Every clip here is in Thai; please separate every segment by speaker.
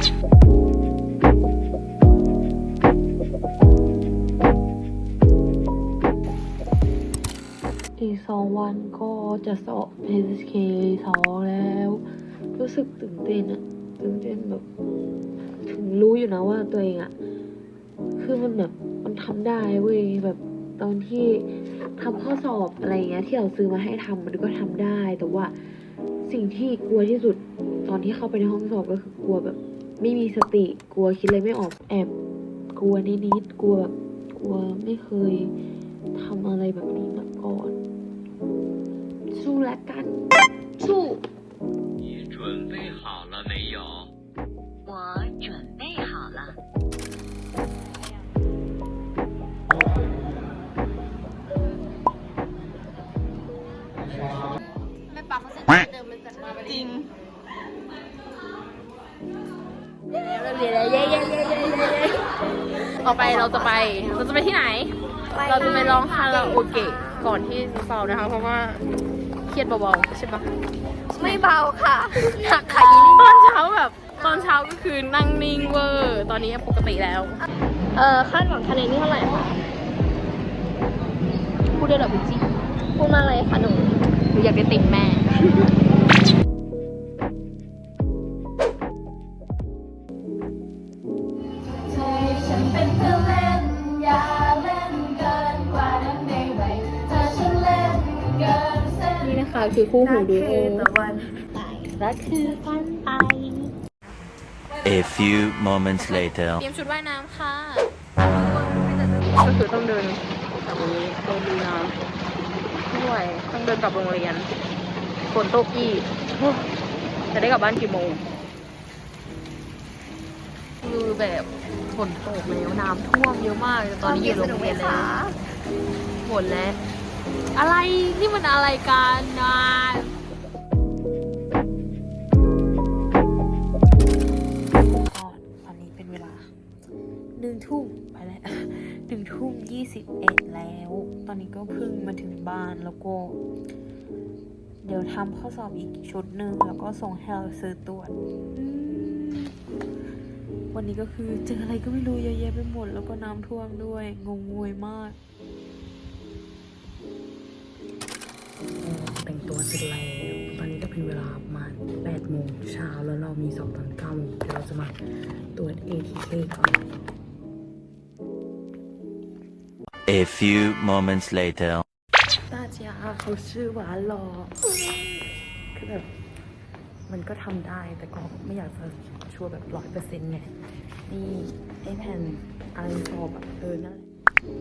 Speaker 1: อีกสองวันก็จะสอบ HSK สองแล้ว รู้สึกตื่นเต้นอะตื่นเต้นแบบ ถึงรู้อยู่นะว่าตัวเองอะคือมันแบบมันทำได้เว้ยแบบตอนที่ทำข้อสอบอะไรเงี้ยที่เราซื้อมาให้ทำมันก็ทำได้ แต่ว่าสิ่งที่กลัวที่สุดตอนที่เข้าไปในห้องสอบก็คือกลัวแบบ ไม่มีสติกลัวคิดอะไรไม่ออกแอบกลัวนิดๆกลัวแบบกลัวไม่เคยทำอะไรแบบนี้มาก่อน สู้แล้วกันสู้
Speaker 2: 你准备好了没有？
Speaker 3: 我准备好了。
Speaker 4: ต่อไปเราจะไป เราจะไปที่ไหน เราจะไปร้องคาราโอเกะก่อนที่จะสอบนะคะ เพราะว่าเครียดเบาๆใช่ปะ
Speaker 5: ไม่เบาค่ะ
Speaker 4: หักขายีตอนเช้าแบบตอนเช้าก็คือนั่งนิ่งเวอร์ตอนนี้ปกติแล้ว เอ่อคาดหวังคะแนนนี่เท่าไหร่คะพูดได้เหรอพี่จีพูดมาเลยค่ะหนูหนูอยากได้ติ่งแม่ คะคือคู่หูดูโอ
Speaker 5: ตะวันไป
Speaker 4: และคือฟันไป
Speaker 2: A few moments later.
Speaker 4: เตรียมชุดว่ายน้ำค่ะ ก็คือต้องเดินกลับตรงนี้เดินดูน้ำไม่ไหวต้องเดินกลับโรงเรียนฝนตกอีกโอ้จะได้กลับบ้านกี่โมงคือแบบฝนตกแล้วน้ำท่วมเยอะมากตอนนี้อยู่โรงเรียนแล้วฝนแล้ว อะไรนี่มันอะไรกันนะตอนนี้เป็นเวลาหนึ่งทุ่มไปแล้วหนึ่งทุ่มยี่สิบเอ็ดแล้ว ตอนนี้ก็เพิ่งมาถึงบ้านแล้วก็ เดี๋ยวทำข้อสอบอีกชุดหนึ่งแล้วก็ส่งให้เราซื้อตรวจวันนี้ก็คือเจออะไรก็ไม่รู้เยอะแยะไปหมด แล้วก็น้ำท่วมด้วย งงงวยมาก
Speaker 6: เป็นเวลาประมาณ8โมงเช้าแล้วเรามีสอบตอน9โมงเดี๋ยวเราจะมาตรวจ ATK ก่อน
Speaker 2: A few moments later.
Speaker 6: ตาจ้าเขาชื่อหวานหรอคือแบบมันก็ทำได้แต่ก็ไม่อยากจะชัวร์แบบร้อยเปอร์เซ็นต์ไงนี่ไอแผ่นอะไรสอบอะเออนั่นแหละคือ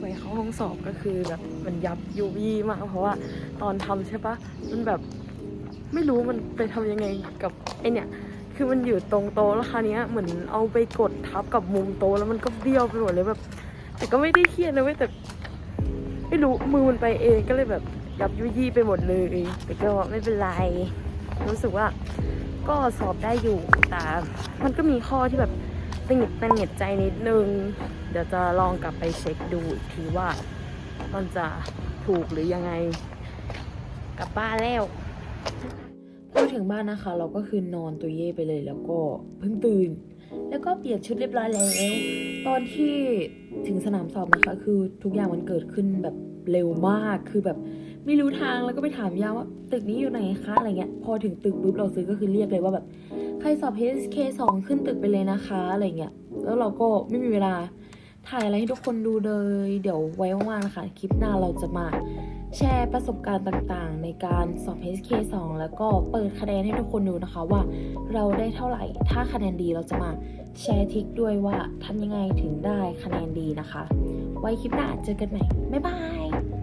Speaker 6: ไปเข้าห้องสอบก็คือแบบมันยับยูวี่มาก เพราะว่าตอนทำใช่ปะมันแบบไม่รู้มันไปทำยังไงกับไอเนี่ยคือมันอยู่ตรงโต๊ะแล้วคราวนี้ยเหมือนเอาไปกดทับกับมุมโต๊ะแล้วมันก็เบี้ยวไปหมดเลยแบบ แต่ก็ไม่ได้เครียดนะเว้ยแต่ไม่รู้มือมันไปเองก็เลยแบบยับยุยี่ไปหมดเลยแต่ก็ไม่เป็นไร รู้สึกว่า ก็สอบได้อยู่แต่มันก็มีข้อที่แบบ ตึงหิดตึงหิดใจนิดนึง เดี๋ยวจะลองกลับไปเช็คดูอีกทีว่า มันจะถูกหรือยังไง กลับบ้านแล้ว
Speaker 1: พอถึงบ้านนะคะ เราก็คือนอนตัวเย่ไปเลยแล้วก็เพิ่งตื่น แล้วก็เปลี่ยนชุดเรียบร้อยแล้ว ตอนที่ถึงสนามสอบนะคะ คือทุกอย่างมันเกิดขึ้นแบบเร็วมาก คือแบบไม่รู้ทางแล้วก็ไปถามยาว่า ตึกนี้อยู่ไหนคะอะไรเงี้ย พอถึงตึกปุ๊บเราซื้อก็คือเรียกเลยว่าแบบใครสอบ HSK 2ขึ้นตึกไปเลยนะคะอะไรเงี้ย แล้วเราก็ไม่มีเวลา ถ่ายอะไรให้ทุกคนดูเลย เดี๋ยวไว้ว่างๆนะคะ คลิปหน้าเราจะมาแชร์ประสบการณ์ต่างๆ ในการสอบ HK 2 แล้วก็เปิดคะแนนให้ทุกคนดูนะคะว่าเราได้เท่าไหร่ ถ้าคะแนนดีเราจะมาแชร์ทิคด้วยว่าทำยังไงถึงได้คะแนนดีนะคะ ไว้คลิปหน้าเจอกันใหม่ บ๊ายบาย